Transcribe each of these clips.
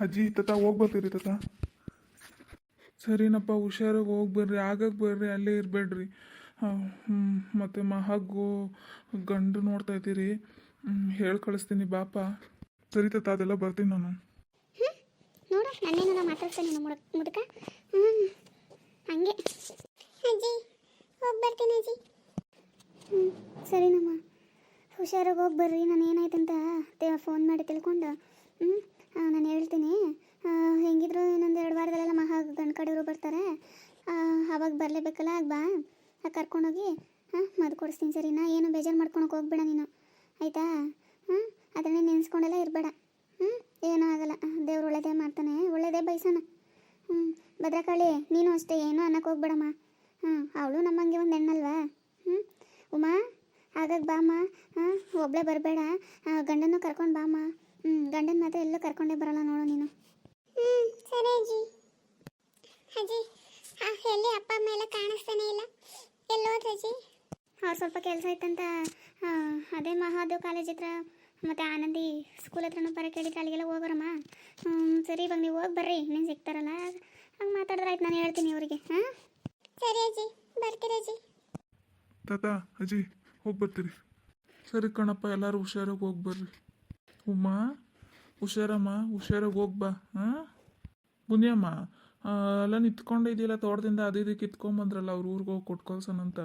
ಅಜ್ಜಿ ತತ ಹೋಗಿ ಬರ್ತೀರಿ ತತ? ಸರಿನಪ್ಪ, ಹುಷಾರಾಗಿ ಹೋಗಿ ಬರ್ರಿ ಆಗಕ್ಕೆ ಬರ್ರಿ, ಅಲ್ಲೇ ಇರಬೇಡ್ರಿ. ಮತ್ತು ಮಹಾಗು ಗಂಡು ನೋಡ್ತಾ ಇದ್ದೀರಿ. ಹೇಳಿ ಕಳಿಸ್ತೀನಿ ಬಾಪ. ಸರಿ ತತ, ಅದೆಲ್ಲ ಬರ್ತೀನಿ ನಾನು. ನೋಡು ಹಂಗೆ. ಹ್ಞೂ ಸರಿನಮ್ಮ. ಹುಷಾರಾಗಿ ಹೋಗಿ ಬರ್ರಿ, ನಾನು ಏನಾಯ್ತಂತ ಫೋನ್ ಮಾಡಿ ತಿಳ್ಕೊಂಡು. ನಾನು ಹೇಳ್ತೀನಿ. ಹೆಂಗಿದ್ರು ಇನ್ನೊಂದು ಎರಡು ವಾರದಲ್ಲೆಲ್ಲ ಮಹಾ ಗಂಡು ಕಡೆಯವರು ಬರ್ತಾರೆ. ಆವಾಗ ಬರಲೇಬೇಕಲ್ಲ, ಆಗ ಬಾ. ಕರ್ಕೊಂಡೋಗಿ ಹಾಂ ಮದ್ದು ಕೊಡಿಸ್ತೀನಿ ಸರಿನಾ ಏನು ಬೇಜಾರು ಮಾಡ್ಕೊಳಕ್ಕೆ ಹೋಗ್ಬೇಡ ನೀನು. ಆಯಿತಾ? ಹ್ಞೂ ಅದನ್ನೇ ನೆನೆಸ್ಕೊಂಡೆಲ್ಲ ಇರಬೇಡ. ಹ್ಞೂ ಏನೂ ಆಗಲ್ಲ. ದೇವ್ರು ಒಳ್ಳೆದೇ ಮಾಡ್ತಾನೆ, ಒಳ್ಳೇದೇ ಬಯಸೋಣ ಹ್ಞೂ ಭದ್ರಕಾಳಿ, ನೀನು ಅಷ್ಟೇ, ಏನೂ ಅನ್ನಕ್ಕೆ ಹೋಗ್ಬೇಡಮ್ಮ. ಹ್ಞೂ ಅವಳು ನಮ್ಮಂಗೆ ಒಂದು ಹೆಣ್ಣಲ್ವಾ? ಹ್ಞೂ ಉಮಾ, ಆಗಾಗ ಬಾಮ್ಮ. ಹಾಂ ಒಬ್ಬಳೇ ಬರಬೇಡ. ಗಂಡನೂ ಕರ್ಕೊಂಡು ಬಾಮ್ಮ. ಹ್ಞೂ ಗಂಡನ ಮಾತ್ರ ಎಲ್ಲ ಕರ್ಕೊಂಡೇ ಬರಲ್ಲ ನೋಡು ನೀನು. ಹ್ಞೂ ಸರಿ ಅಜ್ಜಿ. ಅಜ್ಜಿ ಎಲ್ಲಿ ಅಪ್ಪ ಅಮ್ಮ ಎಲ್ಲ ಕಾಣಿಸ್ತಾನೆ ಇಲ್ಲ? ಎಲ್ಲೋದ್ರ ಅಜ್ಜಿ? ಅವ್ರು ಸ್ವಲ್ಪ ಕೆಲಸ ಇತ್ತಂತ ಆ, ಅದೇ ಮಹಾದೇವ್ ಕಾಲೇಜ್ ಹತ್ರ ಮತ್ತು ಆನಂದಿ ಸ್ಕೂಲ್ ಹತ್ರನೂ ಬರ ಕೇಳಿದ್ರೆ ಅಲ್ಲಿಗೆಲ್ಲ ಹೋಗೋರಮ್ಮ. ಹ್ಮ್, ಸರಿ ಇವಾಗ ನೀವು ಹೋಗಿ ಬರ್ರಿ ನೀನ್ ಸಿಗ್ತಾರಲ್ಲ. ಹಂಗೆ ಮಾತಾಡಿದ್ರೆ ಆಯ್ತು ನಾನು ಹೇಳ್ತೀನಿ ಅವರಿಗೆ ಹಾಂ? ಸರಿ ಅಜ್ಜಿ ಬರ್ತೀರಿ ಅಜ್ಜಿ. ತಾತ ಅಜ್ಜಿ ಹೋಗಿ ಬರ್ತೀರಿ. ಸರಿ ಕಣಪ್ಪ ಎಲ್ಲರೂ ಹುಷಾರಾಗಿ ಹೋಗಿ ಬರ್ರಿ. ಉಮ್ಮಾ ಹುಷಾರಮ್ಮ, ಹುಷಾರಾಗಿ ಹೋಗಿ ಬಾ ಹಾಂ ಬುನಿಯಮ್ಮ ಎಲ್ಲ ನಿಂತ್ಕೊಂಡೇ ಇದೆಯಲ್ಲ ತೋಟದಿಂದ, ಅದು ಇದು ಇತ್ಕೊಂಬಂದ್ರಲ್ಲ ಅವ್ರ ಊರಿಗೆ ಹೋಗಿ ಕೊಟ್ಕೊಳ್ಸೋಣಂತ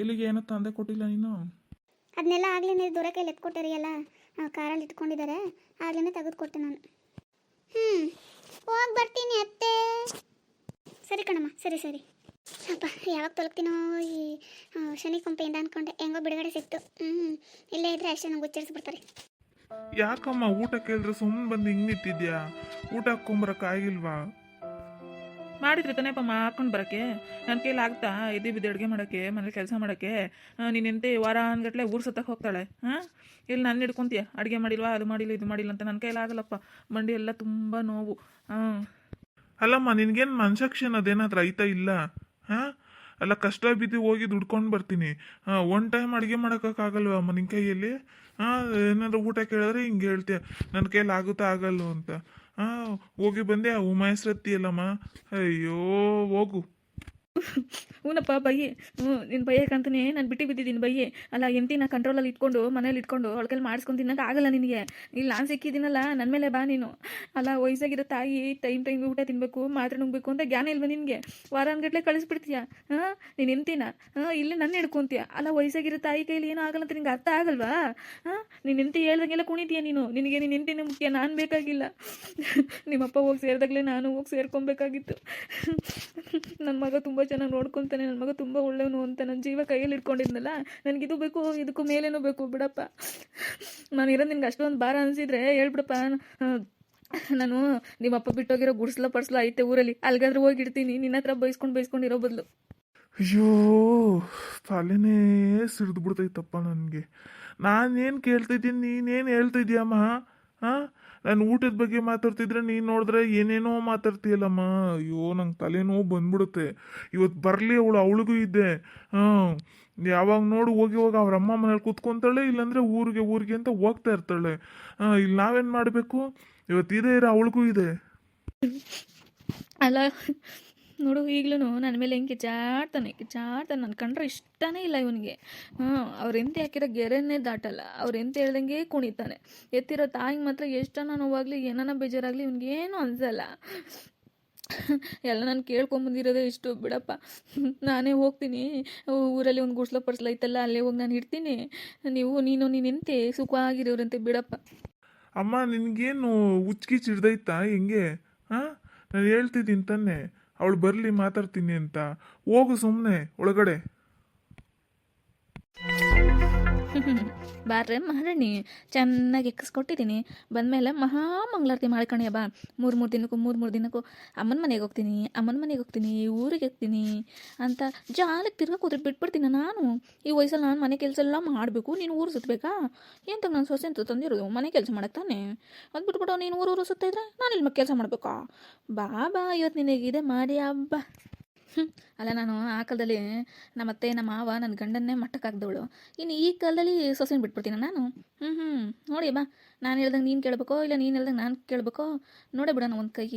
ಇಲ್ಲಿಗೆ ಏನೋ ತಂದೆ ಕೊಟ್ಟಿಲ್ಲ ನೀನು? ಅದನ್ನೆಲ್ಲ ಆಗ್ಲೇ ದೂರ ಕೈಲಿ ಎತ್ಕೊಟ್ಟರಿ ಎಲ್ಲ ಕಾರಲ್ಲಿ ಇಟ್ಕೊಂಡಿದ್ದಾರೆ ಆಗ್ಲೇ ತೆಗೆದುಕೊಟ್ಟೆ ನಾನು. ಹ್ಞೂ ಹೋಗಿ ಬರ್ತೀನಿ ಅತ್ತೆ. ಸರಿ ಕಣಮ್ಮ, ಸರಿ ಸರಿ. ಅಪ್ಪ, ಯಾವಾಗ ತೊಲಗ್ತೀನೋ ಈ ಶನಿ ಕೊಂಪೆಯಿಂದ ಅಂದ್ಕೊಂಡೆ ಹೆಂಗೋ ಬಿಡುಗಡೆ ಸಿಕ್ತು. ಹ್ಞೂ ಇಲ್ಲೇ ಇದ್ರೆ ಅಷ್ಟೇ ನಂಗೆ ಉಚ್ಚರಿಸ್ಬಿಡ್ತಾರೆ. ಯಾಕಮ್ಮ ಊಟ ಕೇಳಿದ್ರೆ ಸುಮ್ಮನೆ ಬಂದು ಹಿಂಗೆ ನಿಂತಿದ್ಯಾ? ಊಟ ಹಾಕ್ಕೊಂಬರಕ್ಕಾಗಿಲ್ವಾ ಮಾಡಿದ್ರೆ ತಾನೇಪ್ಪ ಹಾಕೊಂಡು ಬರೋಕ್ಕೆ. ನನ್ನ ಕೈಲಿ ಆಗ್ತಾ? ಇದ್ದಿ ಬಿದ್ದು ಅಡುಗೆ ಮಾಡೋಕ್ಕೆ ಮನೇಲಿ ಕೆಲಸ ಮಾಡೋಕ್ಕೆ. ನೀನೆಂತೆ ವಾರ ಅನ್ಗಟ್ಲೆ ಊರು ಸುತ್ತಕ್ಕೆ ಹೋಗ್ತಾಳೆ ಹಾಂ? ಇಲ್ಲಿ ನಾನು ಹಿಡ್ಕೊಂತೀಯ? ಅಡುಗೆ ಮಾಡಿಲ್ವಾ? ಅದು ಮಾಡಿಲ್ಲ ಇದು ಮಾಡಿಲ್ಲ ಅಂತ ನನ್ನ ಕೈಲಿ ಆಗಲ್ಲಪ್ಪ. ಮಂಡಿ ಎಲ್ಲ ತುಂಬ ನೋವು. ಹಾಂ ಅಲ್ಲಮ್ಮ ನಿನಗೇನು ಮನ್ಸಕ್ಷನ್ ಅದೇನಾದ್ರೂ ಐತಾ ಇಲ್ಲ? ಹಾಂ? ಅಲ್ಲ, ಕಷ್ಟ ಬಿದ್ದು ಹೋಗಿ ದುಡ್ಕೊಂಡು ಬರ್ತೀನಿ. ಒನ್ ಟೈಮ್ ಅಡುಗೆ ಮಾಡೋಕ್ಕಾಗಲ್ವ ನಿನ್ನ ಕೈಯಲ್ಲಿ ಹಾಂ ಏನಾದರೂ ಊಟ ಕೇಳಿದ್ರೆ ಹಿಂಗೆ ಹೇಳ್ತೀಯ ನನ್ನ ಕೈಯಲ್ಲಿ ಆಗುತ್ತಾ ಆಗಲ್ವ ಅಂತ. ಹಾಂ ಹೋಗಿ ಬಂದೆ, ಆ ಉಮಾ ಹೆಸ್ರತ್ತೀಯಲ್ಲಮ್ಮ ಅಯ್ಯೋ, ಹೋಗು. ಹ್ಞೂನಪ್ಪ ಬೈ ಹ್ಞೂ ನಿನ್ನ ಬೈಯಕ್ಕಂತನೇ ನಾನು ಬಿಟ್ಟು ಬಿದ್ದಿದ್ದೀನಿ ಬಯ್ಯಿ ಅಲ್ಲ ಎಂಟಿನ ಕಂಟ್ರೋಲಲ್ಲಿ ಇಟ್ಕೊಂಡು, ಮನೇಲಿ ಇಟ್ಕೊಂಡು ಕೈಲಿ ಮಾಡಿಸ್ಕೊಂಡು ತಿನ್ನಕ್ಕೆ ಆಗಲ್ಲ ನಿನಗೆ. ಇಲ್ಲಿ ನಾನು ಸಿಕ್ಕಿದ್ದೀನಲ್ಲ ನನ್ನ ಮೇಲೆ ಬಾ ನೀನು. ಅಲ್ಲ, ವಯಸ್ಸಾಗಿರೋ ತಾಯಿ ಟೈಮ್ ಟೈಮ್ ಊಟ ತಿನ್ನಬೇಕು ಮಾತ್ರ ನುಂಗ್ಬೇಕು ಅಂತ ಜ್ಞಾನ ಇಲ್ವಾ ನಿನಗೆ? ವಾರ ಅನ್ಗಟ್ಲೆ ಕಳಿಸ್ಬಿಡ್ತೀಯ? ಹಾಂ? ನೀನು ಎಂತಿನ ಹಾಂ? ಇಲ್ಲಿ ನನ್ನ ಹಿಡ್ಕೊಂತೀಯ? ಅಲ್ಲ, ವಯಸ್ಸಾಗಿರೋ ತಾಯಿ ಕೈಲಿ ಏನೂ ಆಗಲ್ಲ ಅಂತ ನಿಂಗೆ ಅರ್ಥ ಆಗಲ್ವಾ? ಹಾಂ? ನೀನು ಎಂತಿ ಹೇಳ್ದಂಗೆಲ್ಲ ಕುಣಿತೀಯ ನೀನು? ನಿನಗೆ ನೀನು ಎಂತಿನ ಮುಖ್ಯ, ನಾನು ಬೇಕಾಗಿಲ್ಲ. ನಿಮ್ಮಪ್ಪ ಹೋಗಿ ಸೇರಿದಾಗಲೇ ನಾನು ಹೋಗಿ ಸೇರ್ಕೊಬೇಕಾಗಿತ್ತು. ನನ್ನ ಮಗ ತುಂಬ ಚೆನ್ನಾಗಿ ನೋಡ್ಕೊತಾನೆ ನನ್ನ ಮಗ ತುಂಬ ಒಳ್ಳೆಯವನು ಅಂತ ನನ್ನ ಜೀವ ಕೈಯಲ್ಲಿ ಇಟ್ಕೊಂಡಿದ್ನಲ್ಲ ಇದು ಬೇಕು, ಇದಕ್ಕೂ ಮೇಲೇನೂ ಬೇಕು, ಬಿಡಪ್ಪ. ನಾನು ಇರೋದು ನಿನ್ಗೆ ಅಷ್ಟೊಂದು ಭಾರ ಅನಿಸಿದ್ರೆ ಹೇಳ್ಬಿಡಪ್ಪ. ನಾನು ನಿಮ್ಮಪ್ಪ ಬಿಟ್ಟೋಗಿರೋ ಗುಡ್ಸ್ಲ ಪಡ್ಸ್ಲ ಐತೆ ಊರಲ್ಲಿ ಅಲ್ಲಿಗಾದ್ರೂ ಹೋಗಿಡ್ತೀನಿ ನಿನ್ನ ಹತ್ರ ಬೈಸ್ಕೊಂಡು ಬೈಸ್ಕೊಂಡು ಇರೋ ಬದಲು. ಅಯ್ಯೋ, ತಲೆನೇ ಸಿಡಿದು ಬಿಡ್ತೈತಪ್ಪ ನನಗೆ. ನಾನೇನು ಕೇಳ್ತಿದ್ದೀನಿ, ನೀನೇನು ಹೇಳ್ತಿದ್ಯಮ್ಮ, ಹಾಂ? ನಾನು ಊಟದ ಬಗ್ಗೆ ಮಾತಾಡ್ತಿದ್ರೆ ನೀನು ನೋಡಿದ್ರೆ ಏನೇನೋ ಮಾತಾಡ್ತೀಯಲ್ಲಮ್ಮ. ಅಯ್ಯೋ, ನಂಗೆ ತಲೆನೋವು ಬಂದ್ಬಿಡುತ್ತೆ. ಇವತ್ತು ಬರಲಿ ಅವಳು, ಅವಳಿಗೂ ಇದ್ದೆ. ಹಾಂ ಯಾವಾಗ ನೋಡು, ಹೋಗಿ ಹೋಗಿ ಅವ್ರ ಅಮ್ಮ ಮನೇಲಿ ಕೂತ್ಕೊಂತಾಳೆ, ಇಲ್ಲಾಂದರೆ ಊರಿಗೆ ಊರಿಗೆ ಅಂತ ಹೋಗ್ತಾ ಇರ್ತಾಳೆ. ಹಾಂ ಇಲ್ಲಿ ನಾವೇನು ಮಾಡಬೇಕು? ಇವತ್ತು ಇದೆ ಇರೋ, ಅವಳಿಗೂ ಇದೆ. ಅಲ್ಲ ನೋಡು ಈಗಲೂ ನನ್ನ ಮೇಲೆ ಹೆಂಗೆ ಕಿಚಾಡ್ತಾನೆ ಕಿಚಾಡ್ತಾನೆ ನನ್ನ ಕಂಡ್ರೆ ಇಷ್ಟನೇ ಇಲ್ಲ ಇವನಿಗೆ. ಹಾಂ, ಅವ್ರ ಎಂತ ಹಾಕಿರೋ ಗೆರೆನೇ ದಾಟಲ್ಲ. ಅವ್ರ ಎಂತ ಹೇಳ್ದಂಗೆ ಕುಣಿತಾನೆ. ಎತ್ತಿರೋ ತಾಯಿಗೆ ಮಾತ್ರ ಎಷ್ಟನ ನೋವಾಗಲಿ, ಏನಾನ ಬೇಜಾರಾಗಲಿ ಏನೂ ಅನ್ಸಲ್ಲ. ಎಲ್ಲ ನಾನು ಕೇಳ್ಕೊಂಬಂದಿರೋದೇ ಇಷ್ಟು, ಬಿಡಪ್ಪ. ನಾನೇ ಹೋಗ್ತೀನಿ. ಊರಲ್ಲಿ ಒಂದು ಗುಡ್ಸ್ಲ ಪಡ್ಸ್ಲ ಐತಲ್ಲ, ಅಲ್ಲೇ ಹೋಗಿ ನಾನು ಇಡ್ತೀನಿ ನೀವು, ನೀನು ನೀನು ಎಂತೆ ಸುಖವಾಗಿರೋರಂತೆ, ಬಿಡಪ್ಪ. ಅಮ್ಮ, ನಿನಗೇನು ಉಚ್ಚಿಚ್ಚಿಡ್ದೈತಾ ಚಿಡ್ದೈತಾ ಹೆಂಗೆ? ಹಾಂ, ನಾನು ಹೇಳ್ತಿದ್ದೀನಿ ತಾನೆ ಅವಳು ಬರಲಿ ಮಾತಾಡ್ತೀನಿ ಅಂತ. ಹೋಗು ಸುಮ್ಮನೆ ಒಳಗಡೆ. ಬಾರ್ರೆ ಮಹಾರಾಣಿ, ಚೆನ್ನಾಗಿ ಎಕ್ಕಿಸ್ಕೊಟ್ಟಿದ್ದೀನಿ ಬಂದಮೇಲೆ ಮಹಾ ಮಂಗಳಾರತಿ ಮಾಡ್ಕೊಂಡಿ ಬಾ. ಮೂರು ಮೂರು ದಿನಕ್ಕೂ, ಮೂರು ಮೂರು ದಿನಕ್ಕೂ ಅಮ್ಮನ ಮನೆಗೆ ಹೋಗ್ತೀನಿ, ಅಮ್ಮನ ಮನೆಗೆ ಹೋಗ್ತೀನಿ ಊರಿಗೆ ಹೋಗ್ತೀನಿ ಅಂತ ಜಾಲಕ್ಕೆ ತಿರ್ಗಕ್ಕೆ ಹೋದ್ರೆ ಬಿಟ್ಬಿಡ್ತೀನಿ ನಾನು. ಈ ವಯಸ್ಸಲ್ಲಿ ನಾನು ಮನೆ ಕೆಲಸ ಎಲ್ಲ ಮಾಡಬೇಕು, ನೀನು ಊರು ಸುತ್ತಬೇಕಾ ಎಂತ ನಾನು ಸೊಸೆ ಅಂತ ತಂದಿರೋದು? ಮನೆ ಕೆಲಸ ಮಾಡಕ್ಕೆ ತಾನೆ? ಅದು ಬಿಟ್ಬಿಟ್ಟು ನೀನು ಊರು ಊರು ಸುತ್ತಿದ್ರೆ ನಾನು ಇಲ್ಲಿ ಕೆಲಸ ಮಾಡಬೇಕಾ? ಬಾ ಬಾ ಇವತ್ತು ನಿನಗಿದೆ ಮಾಡಿ ಹಬ್ಬ. ಅಲ್ಲ, ನಾನು ಆ ಕಾಲದಲ್ಲಿ ನಮ್ಮ ಅತ್ತೆ, ನಮ್ಮ ಮಾವ, ನನ್ನ ಗಂಡನ್ನೇ ಮಟ್ಟಕ್ಕೆ ಹಾಕ್ದವಳು. ಇನ್ನು ಈ ಕಾಲದಲ್ಲಿ ಸೊಸೆನ ಬಿಟ್ಬಿಡ್ತೀನ ನಾನು? ಹ್ಞೂ ಹ್ಞೂ ನೋಡಿ ಬಾ, ನಾನು ಹೇಳ್ದಂಗೆ ನೀನು ಕೇಳ್ಬೇಕೋ, ಇಲ್ಲ ನೀನು ಹೇಳ್ದಂಗೆ ನಾನು ಕೇಳ್ಬೇಕೋ? ನೋಡೇ ಬಿಡೋಣ ಒಂದು ಕೈ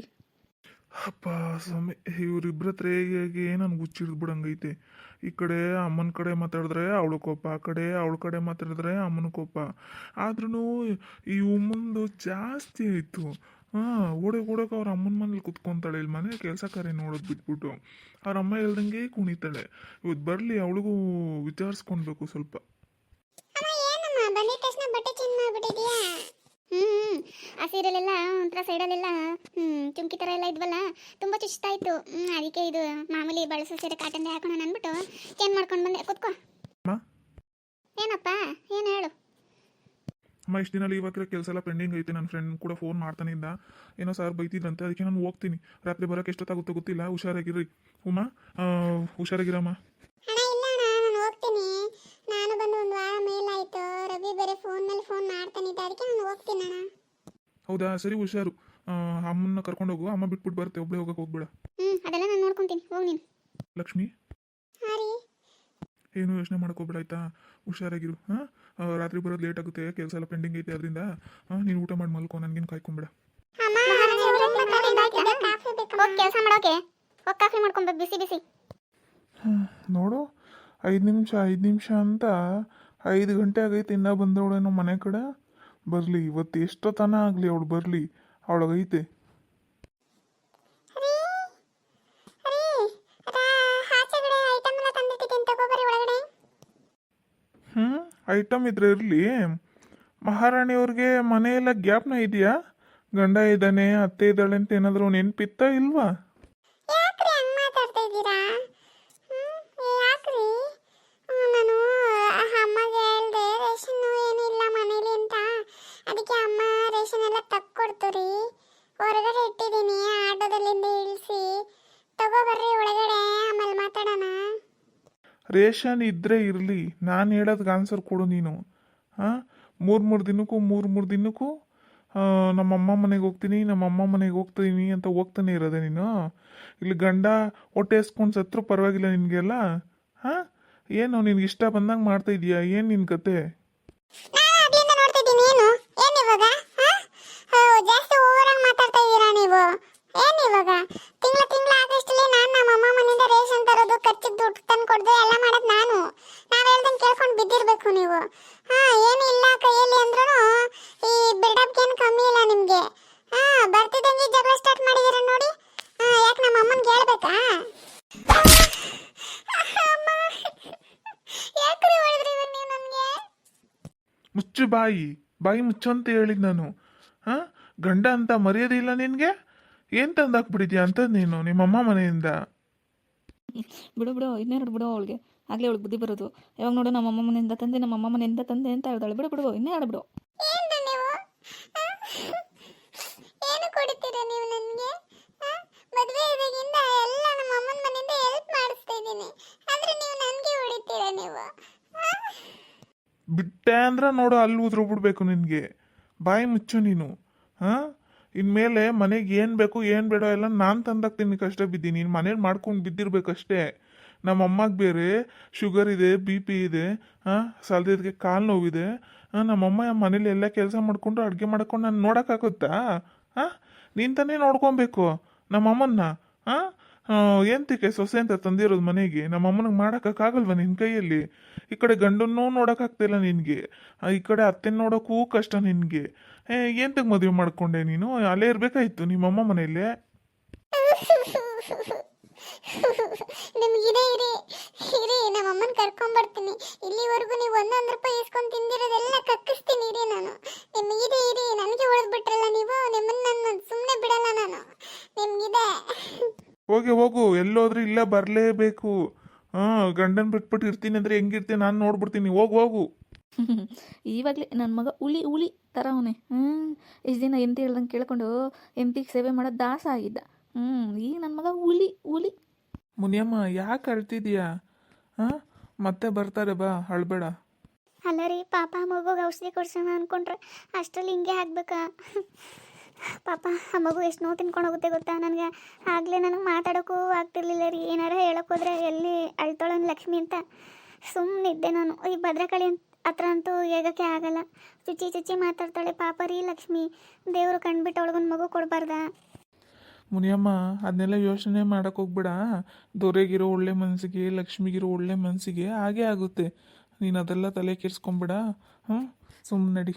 ಅಪ್ಪ ಸ್ವಾಮಿ ಇವ್ರಿಬ್ರ ಹತ್ರ ಹೇಗೆ ಹೇಗೆ ನನ್ಗೆ ಹುಚ್ಚಿಡ್ದು ಬಿಡಂಗೈತೆ? ಈ ಕಡೆ ಅಮ್ಮನ ಕಡೆ ಮಾತಾಡಿದ್ರೆ ಅವಳು ಕೋಪ, ಆ ಕಡೆ ಅವಳ ಕಡೆ ಮಾತಾಡಿದ್ರೆ ಅಮ್ಮನ ಕೋಪ. ಆದ್ರೂ ಈ ಉಮ್ಮಂದು ಜಾಸ್ತಿ ಆಯಿತು. ಹಾಂ ಓಡೋಕೆ ಓಡೋಕೆ ಅವ್ರ ಅಮ್ಮನ ಮನೇಲಿ ಕುತ್ಕೊಂತಾಳೆ. ಇಲ್ಲಿ ಮನೆ ಕೆಲಸ ಕಾರ್ಯ ನೋಡೋದು ಬಿಟ್ಬಿಟ್ಟು. ಅವ್ರ ಅಮ್ಮ ಇಲ್ದಂಗೆ ಕುಣಿತಾಳೆ. ಇವತ್ತು ಬರಲಿ ಅವಳಿಗೂ ವಿಚಾರಿಸ್ಕೊಳ್ಬೇಕು ಸ್ವಲ್ಪ. ಆ ಸೀರೆಲೆಲ್ಲ ಒಂಥರ ಸೈಡಲ್ಲೆಲ್ಲ ಚುಮ್ಕಿ ಥರ ಎಲ್ಲ ಇದ್ವಲ್ಲ? ತುಂಬ ಚುಚ್ತಾಯಿತ್ತು ಹ್ಞೂ ಅದಕ್ಕೆ ಇದು ಮಾಮೂಲಿ ಬಳಸೋ ಸೀರೆ ಕಾಟನ್ದೇ ಹಾಕೋಣ ಅಂದ್ಬಿಟ್ಟು ಚೇಂಜ್ ಮಾಡ್ಕೊಂಡು ಬಂದೆ. ಕೂತ್ಕೋ. ಏನಪ್ಪ? ಏನು ಹೇಳು? ಅಮ್ಮ ಇಷ್ಟು ದಿನ ಲೀವ್ ಹಾಕಿರೋ ಕೆಲಸ ಎಲ್ಲ ಪೆಂಡಿಂಗ್ ಐತೆ ನನ್ನ ಫ್ರೆಂಡ್ ಕೂಡ ಫೋನ್ ಮಾಡ್ತಾನೆ ಇದ್ದ. ಏನೋ ಸರ್ ಬೈತಿದ್ರಂತೆ ಅದಕ್ಕೆ ನಾನು ಹೋಗ್ತೀನಿ. ರಾತ್ರಿ ಬರೋಕೆ ಎಷ್ಟೊತ್ತಾಗುತ್ತೋ ಗೊತ್ತಿಲ್ಲ ಹುಷಾರಾಗಿರ್ರಿ. ಉಮಾ ಹುಷಾರಾಗಿರಮ್ಮ. ನಾನು ಬಂದು ಒಂದು ವಾರ ರವಿ ಬೇರೆ ಫೋನ್ ಮೇಲೆ ಫೋನ್ ಮಾಡ್ತಾನಿದ್ದ ಅದಕ್ಕೆ ನಾನು ಹೋಗ್ತೀನಿ ಅಣ್ಣ. ಹೌದಾ? ಸರಿ ಹುಷಾರು. ಅಮ್ಮನ್ನ ಕರ್ಕೊಂಡು ಹೋಗು. ಅಮ್ಮ ಬಿಟ್ಬಿಟ್ಟು ಬರುತ್ತೆ ಒಬ್ಬಳೇ ಹೋಗಕ್ಕೆ ಹೋಗ್ಬೇಡ. ಹ್ಮ್ ಅದೆಲ್ಲ ನಾನು ನೋಡ್ಕೊಂತೀನಿ. ಹೋಗಿ ನೀನು. ಲಕ್ಷ್ಮಿ? ಏನು ಯೋಚನೆ ಮಾಡ್ಕೋಬೇಡ ಆಯ್ತಾ? ಹುಷಾರಾಗಿರು ಹಾಂ? ರಾತ್ರಿ ಬರೋದು ಲೇಟ್ ಆಗುತ್ತೆ ಕೆಲಸ ಎಲ್ಲ ಪೆಂಡಿಂಗ್ ಐತೆ ಅದರಿಂದ. ನೀನು ಊಟ ಮಾಡಿ ಮಲ್ಕೊ ನನಗೇನು ಕಾಯ್ಕೊಂಬೇಡ. ಕೆಲಸ ಮಾಡೋಕೆ ಹೋಗಿ ಕಾಫಿ ಮಾಡ್ಕೊಬೇಕು ಬಿಸಿ ಬಿಸಿ. ನೋಡು ಐದು ನಿಮಿಷ ಐದು ನಿಮಿಷ ಅಂತ ಐದು ಗಂಟೆ ಆಗೈತೆ ಇನ್ನೂ ಬಂದವಳೇನೋ ಮನೆ ಕಡೆ. ಬರಲಿ ಇವತ್ತು ಎಷ್ಟೊತ್ತನ ಆಗಲಿ ಅವಳು ಬರಲಿ ಅವಳಗೈತೆ ರೀ ರೀ ಅದಾ ಆಚೆಗಡೆ ಐಟಮ್ ಎಲ್ಲ ತಂದಿಟ್ಟಿದ್ದೀನಿ ತಗೋಬರಿ ಒಳಗಡೆ ಹ್ಞೂ ಐಟಮ್ ಇದ್ರೆ ಇರಲಿ ಮಹಾರಾಣಿಯವ್ರಿಗೆ ಮನೆಯೆಲ್ಲ ಗ್ಯಾಪ್ನ ಇದೆಯಾ? ಗಂಡ ಇದ್ದಾನೆ ಅತ್ತೆ ಇದ್ದಾಳೆ ಅಂತ ಏನಾದರೂ ನೆನಪಿತ್ತಾ ಇಲ್ವಾ? ಯಾಕ್ರಿ ಹಂಗ್ ಮಾತಾಡ್ತಾ ಇದ್ದೀರಾ? ಹ್ಮ್, ಯಾಕ್ರಿ? ಹ್ಮ್, ನಾನು ಅಮ್ಮಗೆ ಹೇಳ್ದೆ ರೇಷನ್ ಏನಿಲ್ಲ ಮನೇಲಿ ಅಂತ. ಅದಕ್ಕೆ ಅಮ್ಮ ರೇಷನ್ ಎಲ್ಲ ತಕ್ಕೊಡ್ತು ರೀ. ಹೊರಗಡೆ ಇಟ್ಟಿದ್ದೀನಿ ಆಟೋದಲ್ಲಿಂದ ಇಳಿಸಿ. ತಗೋಬರ್ರಿ ರೇಷನ್ ಇದ್ದರೆ ಇರಲಿ. ನಾನು ಹೇಳೋದಕ್ಕೆ ಆನ್ಸರ್ ಕೊಡು ನೀನು. ಹಾಂ? ಮೂರು ಮೂರು ದಿನಕ್ಕೂ, ಮೂರು ಮೂರು ದಿನಕ್ಕೂ ನಮ್ಮ ನಮ್ಮಮ್ಮ ಮನೆಗೆ ಹೋಗ್ತೀನಿ ನಮ್ಮಮ್ಮ ಮನೆಗೆ ಹೋಗ್ತೀನಿ ಅಂತ ಹೋಗ್ತಾನೆ ಇರೋದೆ ನೀನು. ಇಲ್ಲಿ ಗಂಡ ಹೊಟ್ಟೆ ಎಸ್ಕೊಂಡು ಸತ್ರು ಪರವಾಗಿಲ್ಲ ನಿನಗೆಲ್ಲ. ಹಾಂ? ಏನು, ನಿನ್ಗೆ ಇಷ್ಟ ಬಂದಂಗೆ ಮಾಡ್ತಾ ಇದೀಯಾ? ಏನು ನಿನ್ನ ಕತೆ? ಜಾಸ್ತಿ ಓವರಾಗಿ ಮಾತಾಡ್ತಾ ಇದ್ದೀರಾ ನೀವು? ಏನು ಇವಾಗ? ನಾನು ನಮ್ಮ ಅಮ್ಮ ಮನೆಯಿಂದ ರೇಷನ್ ತರೋದು, ಖರ್ಚಿಗೆ ದುಡ್ಡು ತಂದು ಕೊಡ್ದು ಎಲ್ಲ ಮಾಡೋದು ನಾನು. ನಾವು ಹೇಳ್ದಂಗೆ ಕೇಳ್ಕೊಂಡು ಬಿದ್ದಿರಬೇಕು ನೀವು. ಹಾಂ, ಏನು ಇಲ್ಲ ಕೈಯಲ್ಲಿ ಅಂದ್ರೂ ಈ ಬಿಲ್ಡಪ್ ಏನು ಕಮ್ಮಿ ಇಲ್ಲ ನಿಮಗೆ. ಹಾಂ, ಬರ್ತಿದ್ದಂಗೆ ಜಗಳ ಸ್ಟಾರ್ಟ್ ಮಾಡಿದ್ದೀರ ನೋಡಿ. ಹಾಂ, ಯಾಕೆ ನಮ್ಮ ಅಮ್ಮನಿಗೆ ಹೇಳ್ಬೇಕಾ ಮುಚ್ಚು ಬಾಯಿ ಬಾಯಿ ಮುಚ್ಚು ಅಂತ ಹೇಳಿದ್ ನಾನು. ಹಾಂ, ಗಂಡ ಅಂತ ಮರ್ಯಾದೆ ಇಲ್ಲ ನಿನಗೆ? ಏನು ತಂದಾಕ್ಬಿಟ್ಟಿದ್ಯಾ ಅಂತ ನೀನು? ನಿಮ್ಮಮ್ಮ ಮನೆಯಿಂದ. ಬಿಡು ಬಿಡು ಇನ್ನೆರಡು ಬಿಡು ಅವಳಿಗೆ. ಆಗಲೇ ಅವಳಿಗೆ ಬುದ್ಧಿ ಬರೋದು. ಯಾವಾಗ ನೋಡು ನಮ್ಮ ಅಮ್ಮ ಮನೆಯಿಂದ ತಂದೆ ನಮ್ಮ ಅಮ್ಮ ಮನೆಯಿಂದ ತಂದೆ ಅಂತ ಹೇಳ್ದಾಳೆ. ಬಿಡು ಬಿಡು ಇನ್ನೇ ಬಿಡು. ಏನು ನೀವು? ಏನು ಕೊಡ್ತೀರಾ ನೀವು ನನಗೆ? ಮದುವೆ ಇದಾಗಿಂದ ಎಲ್ಲ ನಮ್ಮ ಅಮ್ಮನ ಮನೆಯಿಂದ ಹೆಲ್ಪ್ ಮಾಡಿಸ್ತಾ ಇದ್ದೀನಿ. ಆದ್ರೆ ನೀವು ನನಗೆ ಹೊಡಿತೀರಾ ನೀವು? ಬಿಟ್ಟೆ ಅಂದ್ರೆ ನೋಡು ಅಲ್ಲಿ ಉದ್ರು ಬಿಡ್ಬೇಕು ನಿನಗೆ. ಬಾಯಿ ಮುಚ್ಚು ನೀನು. ಹಾಂ ಇನ್ಮೇಲೆ ಮನೆಗೆ ಏನು ಬೇಕು, ಏನು ಬೇಡ ಎಲ್ಲ ನಾನು ತಂದಾಗ್ತೀನಿ ಕಷ್ಟ ಬಿದ್ದೀನಿ. ನೀನು ಮನೇಲಿ ಮಾಡ್ಕೊಂಡು ಬಿದ್ದಿರ್ಬೇಕಷ್ಟೇ. ನಮ್ಮ ಅಮ್ಮಗೆ ಬೇರೆ ಶುಗರ್ ಇದೆ, ಬಿ ಪಿ ಇದೆ ಹಾಂ ಸಲ್ದಿದ್ದಕ್ಕೆ ಕಾಲು ನೋವಿದೆ. ಹಾಂ ನಮ್ಮಮ್ಮ ಮನೇಲಿ ಎಲ್ಲ ಕೆಲಸ ಮಾಡ್ಕೊಂಡು ಅಡುಗೆ ಮಾಡ್ಕೊಂಡು ನಾನು ನೋಡೋಕ್ಕಾಗುತ್ತಾ? ಹಾಂ ನೀನು ತಾನೇ ನೋಡ್ಕೊಬೇಕು ನಮ್ಮಮ್ಮನ್ನ. ಹಾಂ ಎಂತಕ್ಕೆ ಸೊಸೆ ಅಂತ ತಂದಿರೋದು ಮನೆಗೆ? ನಮ್ಮ ಅಮ್ಮನಿಗೆ ಮಾಡೋಕ್ಕಾಗಲ್ವ ನಿನ್ನ ಕೈಯಲ್ಲಿ? ಈ ಕಡೆ ಗಂಡನ್ನೂ ನೋಡೋಕ್ಕಾಗ್ತಿಲ್ಲ ನಿನಗೆ. ಈ ಕಡೆ ಅತ್ತೆನ ನೋಡೋಕ್ಕೂ ಕಷ್ಟ ನಿನಗೆ. ಎಂತಕ್ಕೆ ಮದುವೆ ಮಾಡ್ಕೊಂಡೆ ನೀನು? ಅಲ್ಲೇ ಇರಬೇಕಾಯ್ತು ನಿಮ್ಮಮ್ಮ ಮನೆಯಲ್ಲೇ? ನಿಮ್ಗಿದೆ ಇರಿ ಇರಿ ನಮ್ಮ ಅಮ್ಮನ ಕರ್ಕೊಂಬರ್ತೀನಿ ಇಲ್ಲಿವರೆಗೂ ನೀವು ಒಂದೊಂದು ರೂಪಾಯಿ ಇಸ್ಕೊಂಡು ತಿಂದಿರೋದೆಲ್ಲ ಕಕ್ಕಿಸ್ತೀನಿ ಇರಿ ನಾನು. ನಿಮಗಿದೆ ಇರಿ ನನಗೆ ಹೊಡೆದ್ಬಿಟ್ರಲ್ಲ ನೀವು? ನಿಮ್ಮನ್ನ ನಾನು ಸುಮ್ಮನೆ ಬಿಡಲ್ಲ ನಾನು. ನಿಮ್ಗಿದೆ. ಹೋಗಿ ಹೋಗು ಎಲ್ಲೋದ್ರೂ ಇಲ್ಲ ಬರಲೇಬೇಕು. ಹಾಂ ಗಂಡನ ಬಿಟ್ಬಿಟ್ಟು ಇರ್ತೀನಿ ಅಂದರೆ ಹೆಂಗಿರ್ತೀನಿ ನಾನು ನೋಡ್ಬಿಡ್ತೀನಿ. ಹೋಗು ಹೋಗು. ಇವಾಗಲೇ ನನ್ನ ಮಗ ಉಳಿ ಉಳಿ ಥರ ಅವನೇ. ಹ್ಞೂ ಇಷ್ಟು ದಿನ ಎಂತ ಹೇಳ್ದಂಗೆ ಕೇಳ್ಕೊಂಡು ಎಂತಿಗೆ ಸೇವೆ ಮಾಡೋದು ದಾಸ ಆಗಿದ್ದ. ಹ್ಞೂ ಈಗ ನನ್ನ ಮಗ ಉಳಿ ಉಳಿ ಮುನಿಯಮ್ಮ ಯಾಕೆ ಅಳ್ತಿದ್ಯಾ? ಹಾಂ ಮತ್ತೆ ಬರ್ತಾರೆ ಬಾ ಅಳ್ಬೇಡ. ಅಲ್ಲ ರೀ ಪಾಪ ಮಗುಗೆ ಔಷಧಿ ಕೊಡ್ಸೋಣ ಅನ್ಕೊಂಡ್ರೆ. ಅಷ್ಟರಲ್ಲಿ ಹಿಂಗೆ ಆಗ್ಬೇಕಾ? ಪಾಪ, ಆ ಮಗು ಎಷ್ಟು ನೋವು ತಿನ್ಕೊಂಡು ಹೋಗುತ್ತೆ ಗೊತ್ತಾ? ನನಗೆ ಆಗಲೇ ನನಗೆ ಮಾತಾಡೋಕ್ಕೂ ಆಗ್ತಿರ್ಲಿಲ್ಲ ರೀ. ಏನಾರ ಹೇಳೋಕ್ಕೋದ್ರೆ ಎಲ್ಲಿ ಅಳ್ತಾಳನ್ ಲಕ್ಷ್ಮಿ ಅಂತ. ಸುಮ್ಮನಿದ್ದೆ ನಾನು. ಈ ಭದ್ರಕಾಳಿ ಹತ್ರ ಅಂತೂ ಹೇಗಕ್ಕೆ ಆಗಲ್ಲ. ಚುಚ್ಚಿ ಚುಚ್ಚಿ ಮಾತಾಡ್ತಾಳೆ. ಪಾಪ ರೀ ಲಕ್ಷ್ಮಿ. ದೇವರು ಕಂಡುಬಿಟ್ಟು ಅವಳಗೊಂದು ಮಗು ಕೊಡಬಾರ್ದ? ಮುನಿಯಮ್ಮ ಅದನ್ನೆಲ್ಲ ಯೋಚನೆ ಮಾಡಕ್ಕೆ ಹೋಗ್ಬೇಡ. ದೊರೆಗಿರೋ ಒಳ್ಳೆ ಮನಸ್ಸಿಗೆ ಲಕ್ಷ್ಮಿಗಿರೋ ಒಳ್ಳೆ ಮನಸ್ಸಿಗೆ ಹಾಗೇ ಆಗುತ್ತೆ. ನೀನು ಅದೆಲ್ಲ ತಲೆ ಕೆಡಿಸ್ಕೊಂಬಿಡ. ಹ್ಞೂ ಸುಮ್ಮನೆ ನಡಿ.